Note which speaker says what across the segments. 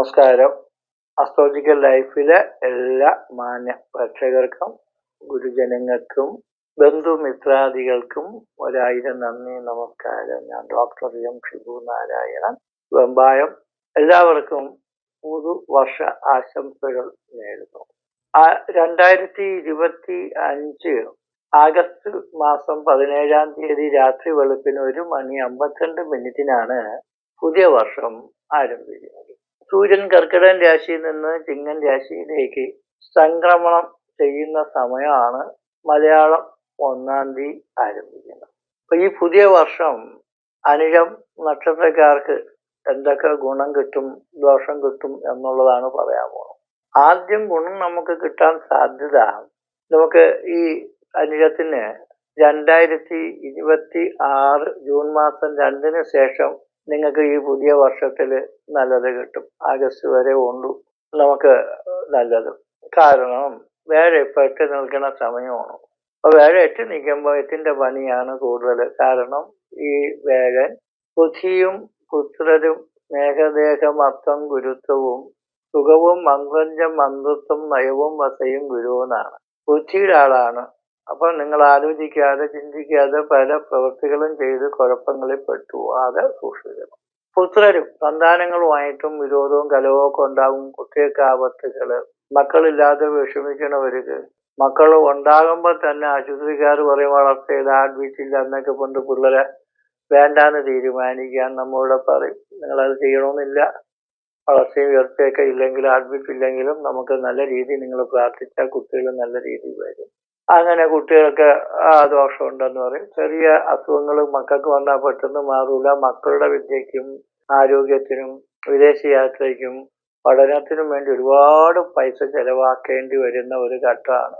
Speaker 1: നമസ്കാരം. അസ്ട്രോളജിക്കൽ ലൈഫിലെ എല്ലാ മാന്യ പ്രേക്ഷകർക്കും ഗുരുജനങ്ങൾക്കും ബന്ധുമിത്രാദികൾക്കും ഒരായിരം നന്ദി നമസ്കാരം. ഞാൻ ഡോക്ടർ എം. ഷിബു നാരായണൻ. വെമ്പായം. എല്ലാവർക്കും പുതുവർഷ ആശംസകൾ നേരുന്നു. രണ്ടായിരത്തി ഇരുപത്തി അഞ്ച് ആഗസ്റ്റ് മാസം പതിനേഴാം തീയതി രാത്രി വെളുപ്പിന് ഒരു മണി അമ്പത്തിരണ്ട് മിനിറ്റിനാണ് പുതിയ വർഷം ആരംഭിക്കുന്നത്. സൂര്യൻ കർക്കിടകൻ രാശിയിൽ നിന്ന് ചിങ്ങൻ രാശിയിലേക്ക് സംക്രമണം ചെയ്യുന്ന സമയമാണ് മലയാളം ഒന്നാം തീയതി ആരംഭിക്കുന്നത്. അപ്പൊ ഈ പുതിയ വർഷം അനുജം നക്ഷത്രക്കാർക്ക് എന്തൊക്കെ ഗുണം കിട്ടും ദോഷം കിട്ടും എന്നുള്ളതാണ് പറയാൻ പോകുന്നത്. ആദ്യം ഗുണം നമുക്ക് കിട്ടാൻ സാധ്യത നമുക്ക് ഈ അനുജത്തിന് രണ്ടായിരത്തി ഇരുപത്തി ആറ് ജൂൺ മാസം രണ്ടിന് ശേഷം നിങ്ങൾക്ക് ഈ പുതിയ വർഷത്തിൽ നല്ലത് കിട്ടും. ആഗസ്റ്റ് വരെ ഉണ്ടു നമുക്ക് നല്ലത്. കാരണം ഇപ്പൊ എട്ട് നിൽക്കുന്ന സമയമാണ്. അപ്പൊ വേഴ എട്ട് നിൽക്കുമ്പോൾ എട്ടിന്റെ പണിയാണ് കൂടുതൽ. കാരണം ഈ വേഴൻ ബുദ്ധിയും പുത്രരും മേഘദേഹമത്വം ഗുരുത്വവും സുഖവും മന്ത്രഞ്ചം മന്ത്രത്വം നയവും വസയും ഗുരുവെന്നാണ് ബുദ്ധിയുടെ ആളാണ്. അപ്പൊ നിങ്ങൾ ആലോചിക്കാതെ ചിന്തിക്കാതെ പല പ്രവൃത്തികളും ചെയ്ത് കുഴപ്പങ്ങളിൽ പെട്ടുപോകാതെ സൂക്ഷിക്കണം. പുത്രരും സന്താനങ്ങളുമായിട്ടും വിരോധവും കലവുമൊക്കെ ഉണ്ടാകും. കുട്ടികൾക്ക് ആപത്തുകൾ. മക്കളില്ലാതെ വിഷമിക്കണവർക്ക് മക്കൾ ഉണ്ടാകുമ്പോൾ തന്നെ ആശുപത്രിക്കാർ പറയും വളർച്ചയിൽ ആഡ്മിറ്റില്ല എന്നൊക്കെ കൊണ്ട് പിള്ളേരെ വേണ്ടാന്ന് തീരുമാനിക്കാൻ നമ്മളിവിടെ പറയും. നിങ്ങളത് ചെയ്യണമെന്നില്ല വളർച്ചയും ഉയർച്ചയൊക്കെ ഇല്ലെങ്കിൽ അഡ്മിറ്റ് ഇല്ലെങ്കിലും നമുക്ക് നല്ല രീതിയിൽ നിങ്ങൾ പ്രാർത്ഥിച്ചാൽ കുട്ടികൾ നല്ല രീതിയിൽ വരും. അങ്ങനെ കുട്ടികൾക്ക് ആ ദോഷമുണ്ടെന്ന് പറയും. ചെറിയ അസുഖങ്ങൾ മക്കൾക്ക് വന്നാൽ പെട്ടെന്ന് മാറൂല. മക്കളുടെ വിദ്യയ്ക്കും ആരോഗ്യത്തിനും വിദേശ യാത്രയ്ക്കും പഠനത്തിനും വേണ്ടി ഒരുപാട് പൈസ ചെലവാക്കേണ്ടി വരുന്ന ഒരു ഘട്ടമാണ്.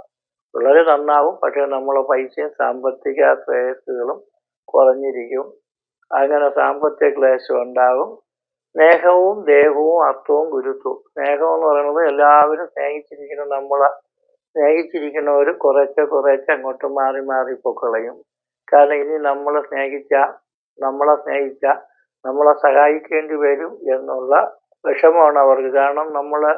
Speaker 1: വളരെ നന്നാവും. പക്ഷെ നമ്മളെ പൈസയും സാമ്പത്തിക ശ്രേയസ്സുകളും കുറഞ്ഞിരിക്കും. അങ്ങനെ സാമ്പത്തിക ക്ലേശം ഉണ്ടാകും. സ്നേഹവും ദേഹവും അർത്ഥവും ഗുരുത്വവും. സ്നേഹം എന്ന് പറയുന്നത് എല്ലാവരും സ്നേഹിച്ചിരിക്കുന്ന നമ്മളെ സ്നേഹിച്ചിരിക്കുന്നവർ കുറേശ്ശെ കുറേശ്ശെ അങ്ങോട്ട് മാറി മാറി പൊക്കളയും കാരണം ഇനി നമ്മളെ സ്നേഹിച്ച നമ്മളെ സ്നേഹിച്ച നമ്മളെ സഹായിക്കേണ്ടി വരും എന്നുള്ള വിഷമമാണ് അവർക്ക്. കാരണം നമ്മളെ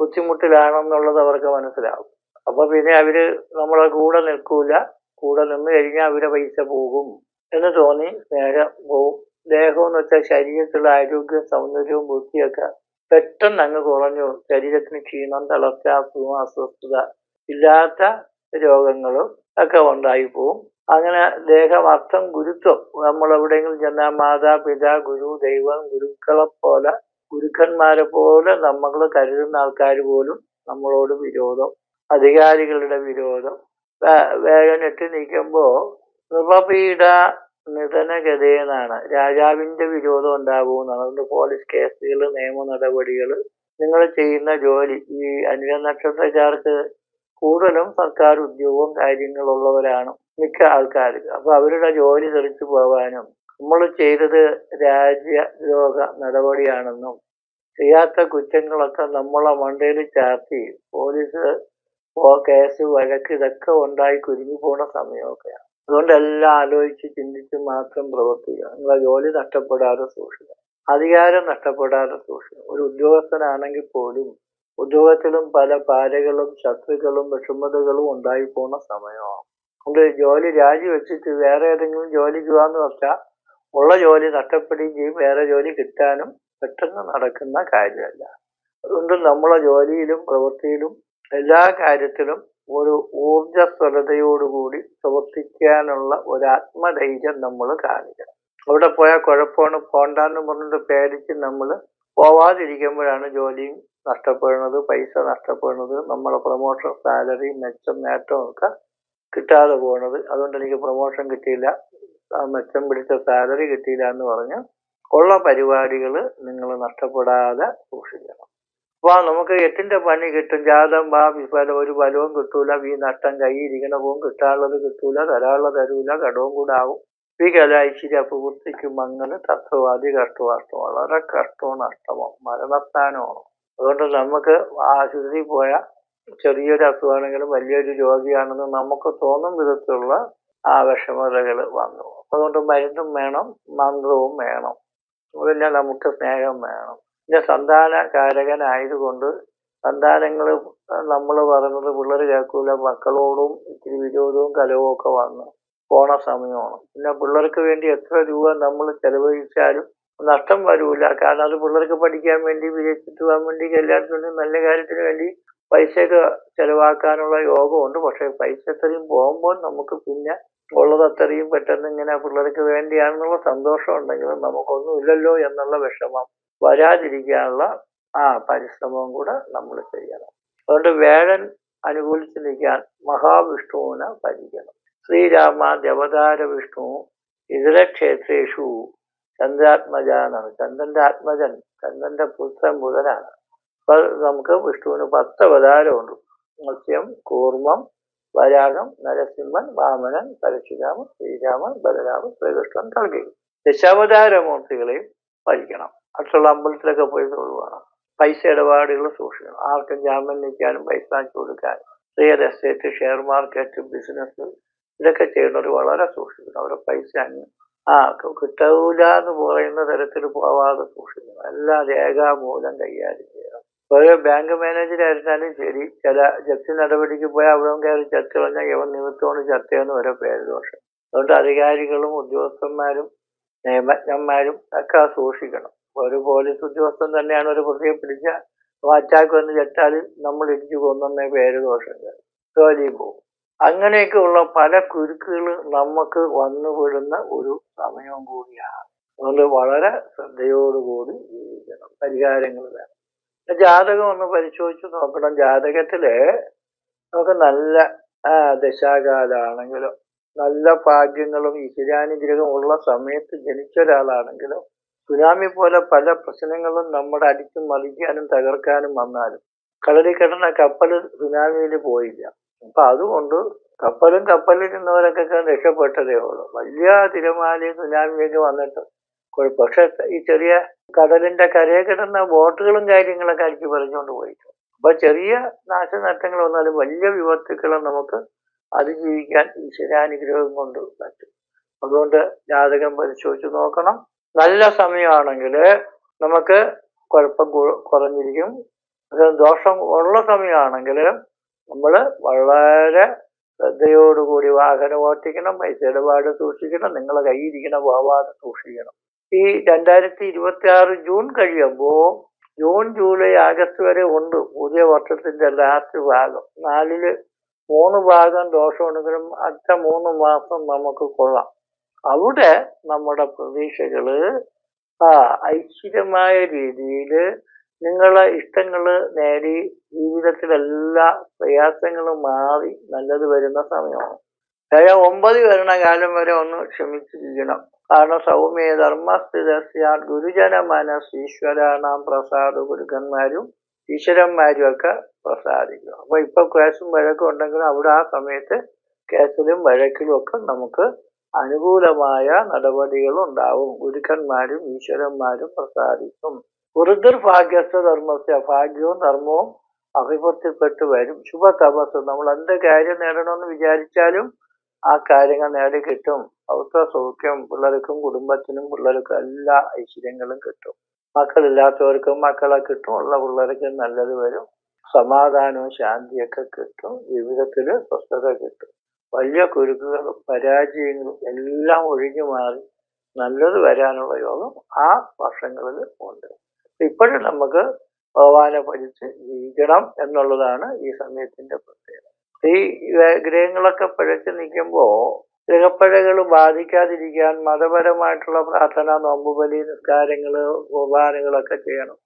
Speaker 1: ബുദ്ധിമുട്ടിലാണെന്നുള്ളത് അവർക്ക് മനസ്സിലാവും. അപ്പൊ പിന്നെ അവർ നമ്മളെ കൂടെ നിൽക്കൂല. കൂടെ നിന്ന് കഴിഞ്ഞാൽ അവരെ പൈസ പോകും എന്ന് തോന്നി സ്നേഹം പോവും. ദേഹം എന്ന് വെച്ചാൽ ശരീരത്തിലുള്ള ആരോഗ്യവും സൗന്ദര്യവും ബുദ്ധിയൊക്കെ പെട്ടെന്ന് അങ്ങ് കുറഞ്ഞു. ശരീരത്തിന് ക്ഷീണം തളർച്ച അസുഖം അസ്വസ്ഥത ഇല്ലാത്ത രോഗങ്ങളും ഒക്കെ ഉണ്ടായി പോവും അങ്ങനെ ദേഹം അർത്ഥം ഗുരുത്വം. നമ്മൾ എവിടെയെങ്കിലും ചെന്നാൽ മാതാപിതാ ഗുരു ദൈവം ഗുരുക്കളെ പോലെ ഗുരുക്കന്മാരെ പോലെ നമ്മൾ കരുതുന്ന ആൾക്കാർ പോലും നമ്മളോട് വിരോധം അധികാരികളുടെ വിരോധം. വേഗനെട്ടി നിൽക്കുമ്പോൾ നൃപപീഡ നിധനഗതയെന്നാണ്. രാജാവിന്റെ വിരോധം ഉണ്ടാകുമെന്നാണ് അതുകൊണ്ട് പോലീസ് കേസുകൾ നിയമ നടപടികൾ നിങ്ങൾ ചെയ്യുന്ന ജോലി ഈ അനില നക്ഷത്രക്കാർക്ക് കൂടുതലും സർക്കാർ ഉദ്യോഗവും കാര്യങ്ങളുള്ളവരാണ് മിക്ക ആൾക്കാർ അപ്പൊ അവരുടെ ജോലി തെറിച്ചു പോകാനും നമ്മൾ ചെയ്തത് രാജ്യദ്രോഹ നടപടിയാണെന്നും ചെയ്യാത്ത കുറ്റങ്ങളൊക്കെ നമ്മളെ മണ്ടയിൽ ചാർത്തി പോലീസ് കേസ് വഴക്ക് ഇതൊക്കെ ഉണ്ടായി കുരുങ്ങി പോണ സമയമൊക്കെയാണ്. അതുകൊണ്ട് എല്ലാം ആലോചിച്ച് ചിന്തിച്ച് മാത്രം പ്രവർത്തിക്കുക. നിങ്ങളെ ജോലി നഷ്ടപ്പെടാതെ സൂക്ഷിക്കുക. അധികാരം നഷ്ടപ്പെടാതെ സൂക്ഷിക്കുക. ഒരു ഉദ്യോഗസ്ഥനാണെങ്കിൽ പോലും ഉദ്യോഗത്തിലും പല പാരകളും ശത്രുക്കളും വിഷമതകളും ഉണ്ടായി പോണ സമയമാണ്. അതുകൊണ്ട് ജോലി രാജിവെച്ചിട്ട് വേറെ ഏതെങ്കിലും ജോലിക്ക് ചെയ്യാന്ന് വെച്ചാൽ ഉള്ള ജോലി നഷ്ടപ്പെടുകയും ചെയ്യും വേറെ ജോലി കിട്ടാനും പെട്ടെന്ന് നടക്കുന്ന കാര്യമല്ല. അതുകൊണ്ട് നമ്മളെ ജോലിയിലും പ്രവൃത്തിയിലും എല്ലാ കാര്യത്തിലും ഒരു ഊർജസ്വലതയോടുകൂടി പ്രവർത്തിക്കാനുള്ള ഒരു ആത്മധൈര്യം നമ്മൾ കാണിക്കണം. അവിടെ പോയാൽ കുഴപ്പമാണ് പോണ്ടെന്ന് പറഞ്ഞിട്ട് പേടിച്ച് നമ്മൾ പോവാതിരിക്കുമ്പോഴാണ് ജോലിയും നഷ്ടപ്പെടുന്നത് പൈസ നഷ്ടപ്പെടുന്നത് നമ്മളെ പ്രൊമോഷൻ സാലറി മെച്ചം നേട്ടം ഒക്കെ കിട്ടാതെ പോകുന്നത് അതുകൊണ്ട് എനിക്ക് പ്രൊമോഷൻ കിട്ടിയില്ല. മെച്ചം പിടിച്ച സാലറി കിട്ടിയില്ല എന്ന് പറഞ്ഞ് ഉള്ള പരിപാടികൾ നിങ്ങൾ നഷ്ടപ്പെടാതെ സൂക്ഷിക്കണം. അപ്പൊ നമുക്ക് എട്ടിന്റെ പണി കിട്ടും. ജാതം വാ വിഫലം ഒരു ഫലവും കിട്ടൂല. ഈ നഷ്ടം കൈയിരിക്കണ പോവും. കിട്ടാനുള്ളത് കിട്ടൂല തരാനുള്ളത് തരൂല. കടവും കൂടെ ആവും. ഈ കല ഐശ്വര്യ പൂർത്തിക്കും അങ്ങനെ തത്വവാദി കഷ്ടവാഷ്ടം വളരെ കഷ്ടവും നഷ്ടമോ മരണത്താനമാണ്. അതുകൊണ്ട് നമുക്ക് ആശുപത്രിയിൽ പോയാൽ ചെറിയൊരു അസുഖമാണെങ്കിലും വലിയൊരു രോഗിയാണെന്ന് നമുക്ക് തോന്നും വിധത്തിലുള്ള ആ വിഷമതകൾ വന്നു. അതുകൊണ്ട് മരുന്നും വേണം മന്ത്രവും വേണം. പിന്നെ നമുക്ക് സ്നേഹം വേണം. പിന്നെ സന്താനകാരകനായതുകൊണ്ട് സന്താനങ്ങൾ നമ്മൾ പറഞ്ഞത് പിള്ളേർ കേൾക്കൂല. മക്കളോടും ഇത്തിരി വിരോധവും കലവും ഒക്കെ വന്ന്. പോണ സമയമാണ്. പിന്നെ പിള്ളേർക്ക് വേണ്ടി എത്ര രൂപ നമ്മൾ ചെലവഴിച്ചാലും നഷ്ടം വരൂല. കാരണം അത് പിള്ളേർക്ക് പഠിക്കാൻ വേണ്ടി വിദേശത്ത് പോകാൻ വേണ്ടി കല്യാണത്തിന് നല്ല കാര്യത്തിന് വേണ്ടി പൈസയൊക്കെ ചെലവാക്കാനുള്ള യോഗമുണ്ട്. പക്ഷേ പൈസ അത്രയും പോകുമ്പോൾ നമുക്ക് പിന്നെ ഉള്ളത് അത്രയും പെട്ടെന്ന് ഇങ്ങനെ പിള്ളേർക്ക് വേണ്ടിയാണെന്നുള്ള സന്തോഷം ഉണ്ടെങ്കിലും നമുക്കൊന്നും ഇല്ലല്ലോ എന്നുള്ള വിഷമം വരാതിരിക്കാനുള്ള ആ പരിശ്രമവും കൂടെ നമ്മൾ ചെയ്യണം. അതുകൊണ്ട് വേഴൻ അനുകൂലിച്ച് നിൽക്കാൻ മഹാവിഷ്ണുവിനെ ഭജിക്കണം. ശ്രീരാമ ദേവതാര വിഷ്ണു ഇതര ക്ഷേത്രേഷു ചന്ദ്രാത്മജാനാണ്. ചന്ദ്രന്റെ ആത്മജൻ ചന്ദ്രന്റെ പുത്രൻ ബുധനാണ്. അപ്പൊ നമുക്ക് വിഷ്ണുവിന് പത്ത് അവതാരമുണ്ട്. മത്സ്യം കൂർമ്മം വരാഹം നരസിംഹൻ വാമനൻ പരശുരാമൻ ശ്രീരാമൻ ബലരാമൻ ശ്രീകൃഷ്ണൻ കൽകി ദശാവതാരമൂർത്തികളെയും ഭരിക്കണം അടുത്തുള്ള അമ്പലത്തിലൊക്കെ പോയി തൊഴുവാണ്. പൈസ ഇടപാടുകൾ സൂക്ഷിക്കണം. ആർക്കും ജാമ്യം നിൽക്കാനും പൈസ കൊടുക്കാനും. Real estate share market business ഇതൊക്കെ ചെയ്യുന്നവർ വളരെ സൂക്ഷിക്കണം. അവരെ പൈസ ആ കിട്ടൂല എന്ന് പറയുന്ന തരത്തിൽ പോവാതെ സൂക്ഷിക്കണം. എല്ലാ രേഖാമൂലം കൈകാര്യം ചെയ്യണം. ഒരു ബാങ്ക് മാനേജർ ആയിരുന്നാലും ശരി ചില ജപ്തി നടപടിക്ക് പോയാൽ അവിടെ കയറി ചർച്ച കളഞ്ഞാൽ ഇവൻ നിമിത്തമാണ് ചർച്ചയെന്ന് വരെ പേര് ദോഷം. അതുകൊണ്ട് അധികാരികളും ഉദ്യോഗസ്ഥന്മാരും നിയമജ്ഞന്മാരും ഒക്കെ സൂക്ഷിക്കണം. ഒരു പോലീസ് ഉദ്യോഗസ്ഥൻ തന്നെയാണ് ഒരു പ്രതിയെ പിടിച്ച അറ്റാക്ക് വന്ന് നമ്മൾ ഇടിച്ചു കൊന്നേ പേര് ദോഷം. ജോലിയും പോകും. അങ്ങനെയൊക്കെ ഉള്ള പല കുരുക്കുകളും നമുക്ക് വന്നുപെടുന്ന ഒരു സമയവും കൂടിയാണ്. അതുകൊണ്ട് വളരെ ശ്രദ്ധയോടുകൂടി ജീവിക്കണം. പരിഹാരങ്ങൾ വേണം. ജാതകം ഒന്ന് പരിശോധിച്ച് നോക്കണം. ജാതകത്തിൽ നമുക്ക് നല്ല ദശാകാലാണെങ്കിലും നല്ല ഭാഗ്യങ്ങളും ഈശ്വരാനുഗ്രഹം ഉള്ള സമയത്ത് ജനിച്ച ഒരാളാണെങ്കിലും സുനാമി പോലെ പല പ്രശ്നങ്ങളും നമ്മുടെ അടിച്ചും മറിക്കാനും തകർക്കാനും വന്നാലും കിടന്ന കപ്പൽ സുനാമിയിൽ പോയില്ല. അപ്പൊ അതുകൊണ്ട് കപ്പലും കപ്പലിൽ നിന്നവരൊക്കെ രക്ഷപ്പെട്ടതേ ഉള്ളൂ. വലിയ തിരമാലി സുനാമിയൊക്കെ വന്നിട്ട് പക്ഷെ ഈ ചെറിയ കടലിന്റെ കരയെ കിടന്ന ബോട്ടുകളും കാര്യങ്ങളൊക്കെ അടിച്ചു പറഞ്ഞുകൊണ്ട് പോയിട്ടു അപ്പൊ ചെറിയ നാശനഷ്ടങ്ങൾ വന്നാലും വലിയ വിപത്തുക്കളെ നമുക്ക് അതിജീവിക്കാൻ ഈശ്വരാനുഗ്രഹം കൊണ്ട് പറ്റും. അതുകൊണ്ട് ജാതകം പരിശോധിച്ച് നോക്കണം. നല്ല സമയമാണെങ്കിൽ നമുക്ക് കുഴപ്പം കുറഞ്ഞിരിക്കും. ദോഷം ഉള്ള സമയമാണെങ്കിൽ നമ്മൾ വളരെ ശ്രദ്ധയോടുകൂടി വാഹനം ഓട്ടിക്കണം പൈസ ഇടപാട് സൂക്ഷിക്കണം നിങ്ങളെ കയ്യിരിക്കണ പോവാതെ സൂക്ഷിക്കണം. ഈ രണ്ടായിരത്തി ഇരുപത്തി ആറ് ജൂൺ കഴിയുമ്പോൾ ജൂൺ ജൂലൈ ആഗസ്റ്റ് വരെ ഉണ്ട് പുതിയ വർഷത്തിന്റെ ലാസ്റ്റ് ഭാഗം. നാലിൽ മൂന്ന് ഭാഗം ദോഷമുണ്ടെങ്കിലും അടുത്ത മൂന്ന് മാസം നമുക്ക് കൊള്ളാം. അവിടെ നമ്മുടെ പ്രതീക്ഷകൾ ആ ഐശ്വര്യമായ രീതിയിൽ നിങ്ങളെ ഇഷ്ടങ്ങൾ നേടി ജീവിതത്തിലെല്ലാ പ്രയാസങ്ങളും മാറി നല്ലത് വരുന്ന സമയമാണ്. അതായത് ഒമ്പത് വരണ കാലം വരെ ഒന്ന് ക്ഷമിച്ചിരിക്കണം. കാരണം സൗമ്യ ധർമ്മസ്ഥിതസ്യ ഗുരുജന മനസ് ഈശ്വരാണാം പ്രസാദ ഗുരുക്കന്മാരും ഈശ്വരന്മാരും ഒക്കെ പ്രസാദിക്കും അപ്പൊ ഇപ്പൊ കേസും വഴക്കും ഉണ്ടെങ്കിലും അവിടെ ആ സമയത്ത് കേസിലും വഴക്കിലും ഒക്കെ നമുക്ക് അനുകൂലമായ നടപടികൾ ഉണ്ടാവും ഗുരുക്കന്മാരും ഈശ്വരന്മാരും പ്രസാദിക്കും. വൃദ്ധർ ഭാഗ്യസ്ഥ ധർമ്മസ്യ ഭാഗ്യവും ധർമ്മവും അഭിവൃദ്ധിപ്പെട്ടു വരും. ശുഭ തപസ് നമ്മൾ എന്ത് കാര്യം നേടണമെന്ന് വിചാരിച്ചാലും ആ കാര്യങ്ങൾ നേടി കിട്ടും. അവസ്ഥ സൗഖ്യം പിള്ളേർക്കും കുടുംബത്തിനും പിള്ളേർക്കും എല്ലാ ഐശ്വര്യങ്ങളും കിട്ടും. മക്കളില്ലാത്തവർക്കും മക്കളെ കിട്ടും ഉള്ള പിള്ളേർക്ക് നല്ലത് വരും. സമാധാനവും ശാന്തിയൊക്കെ കിട്ടും. ജീവിതത്തിൽ സ്വസ്ഥത കിട്ടും. വലിയ കുരുക്കുകളും പരാജയങ്ങളും എല്ലാം ഒഴിഞ്ഞു മാറി നല്ലത് വരാനുള്ള യോഗം ആ വർഷങ്ങളിൽ ഉണ്ട്. ഇപ്പോഴും നമുക്ക് ഭഗവാനെ ഭരിച്ച് ജീവിക്കണം എന്നുള്ളതാണ് ഈ സമയത്തിന്റെ പ്രത്യേകത. ഈ ഗ്രഹങ്ങളൊക്കെ പിഴച്ച് നിൽക്കുമ്പോൾ ഗ്രഹപ്പഴകൾ ബാധിക്കാതിരിക്കാൻ മതപരമായിട്ടുള്ള പ്രാർത്ഥന നോമ്പുബലി നിസ്കാരങ്ങൾ കുർബാനകളൊക്കെ ചെയ്യണം.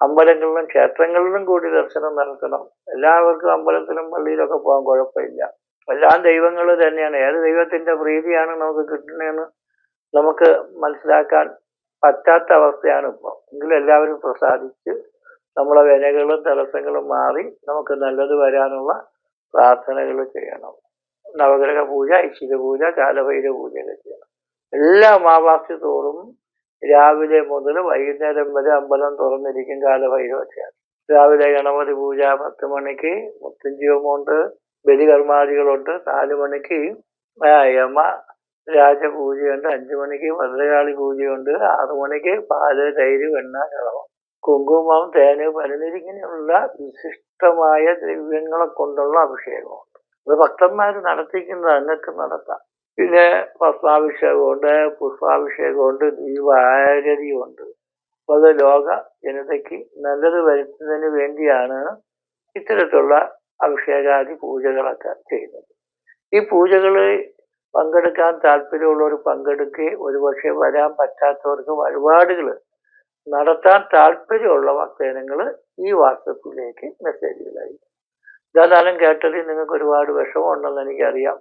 Speaker 1: അമ്പലങ്ങളിലും ക്ഷേത്രങ്ങളിലും കൂടി ദർശനം നടത്തണം. എല്ലാവർക്കും അമ്പലത്തിലും പള്ളിയിലൊക്കെ പോകാൻ കുഴപ്പമില്ല. എല്ലാം ദൈവങ്ങൾ തന്നെയാണ്. ഏത് ദൈവത്തിന്റെ പ്രീതിയാണ് നമുക്ക് കിട്ടുന്നതെന്ന് നമുക്ക് മനസ്സിലാക്കാൻ പറ്റാത്ത അവസ്ഥയാണ് ഇപ്പോൾ എങ്കിലും എല്ലാവരും പ്രസാദിച്ച് നമ്മളെ വിനകളും തടസ്സങ്ങളും മാറി നമുക്ക് നല്ലത് വരാനുള്ള പ്രാർത്ഥനകൾ ചെയ്യണം. നവഗ്രഹ പൂജ ഐശ്വര്യ പൂജ കാലഭൈര പൂജയൊക്കെ ചെയ്യണം. എല്ലാ അമാവാസ്യ തോറും രാവിലെ മുതൽ വൈകുന്നേരം വരെ അമ്പലം തുറന്നിരിക്കും കാലഭൈരവൊക്കെയാണ്. രാവിലെ ഗണപതി പൂജ പത്ത് മണിക്ക് മുത്തഞ്ചിയോമുണ്ട് ബലികർമാദികളുണ്ട്. നാല് മണിക്ക് യമ രാജപൂജയുണ്ട് അഞ്ചു മണിക്ക് ഭദ്രകാളി പൂജയുണ്ട് ആറു മണിക്ക് പാൽ തൈര് വെണ്ണ കളവം കുങ്കുമം തേന് പനിനീര് വിശിഷ്ടമായ ദ്രവ്യങ്ങളെ കൊണ്ടുള്ള അഭിഷേകമുണ്ട്. അത് ഭക്തന്മാർ നടത്തിക്കുന്നത് അങ്ങക്ക് നടത്താം. പിന്നെ ഭസ്മാഭിഷേകമുണ്ട് പുഷ്പാഭിഷേകമുണ്ട് ദീപാരതിയുണ്ട് അപ്പൊ അത് ലോക ജനതയ്ക്ക് നല്ലത് വരുത്തുന്നതിന് വേണ്ടിയാണ് ഇത്തരത്തിലുള്ള അഭിഷേകാദി പൂജകളൊക്കെ ചെയ്യുന്നത്. ഈ പൂജകൾ പങ്കെടുക്കാൻ താല്പര്യമുള്ളവർ പങ്കെടുക്കുകയും ഒരുപക്ഷെ വരാൻ പറ്റാത്തവർക്ക് വഴിപാടുകൾ നടത്താൻ താല്പര്യമുള്ള ഭക്തജനങ്ങൾ ഈ വാട്സപ്പിലേക്ക് മെസ്സേജുകളായി ഇതാതാലും കേട്ടതിൽ നിങ്ങൾക്ക് ഒരുപാട് വിഷമമുണ്ടെന്ന് എനിക്കറിയാം.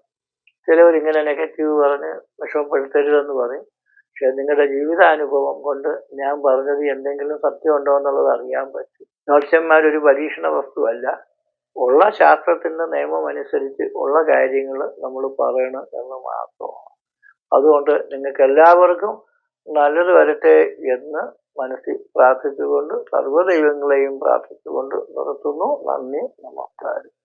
Speaker 1: ചിലവരിങ്ങനെ നെഗറ്റീവ് പറഞ്ഞ് വിഷമപ്പെടുത്തരുതെന്ന് പറയും. പക്ഷെ നിങ്ങളുടെ ജീവിതാനുഭവം കൊണ്ട് ഞാൻ പറഞ്ഞത് എന്തെങ്കിലും സത്യമുണ്ടോ എന്നുള്ളത് അറിയാൻ പറ്റും. ജ്യോത്സ്യന്മാർ ഒരു പരീക്ഷണ വസ്തുവല്ല ഉള്ള ശാസ്ത്രത്തിന്റെ നിയമം അനുസരിച്ച് ഉള്ള കാര്യങ്ങൾ നമ്മൾ പറയണം എന്ന് മാത്രമാണ്. അതുകൊണ്ട് നിങ്ങൾക്ക് എല്ലാവർക്കും നല്ലത് വരട്ടെ എന്ന് മനസ്സിൽ പ്രാർത്ഥിച്ചുകൊണ്ട് സർവദൈവങ്ങളെയും പ്രാർത്ഥിച്ചുകൊണ്ട് നിർത്തുന്നു. നന്ദി നമസ്കാരം.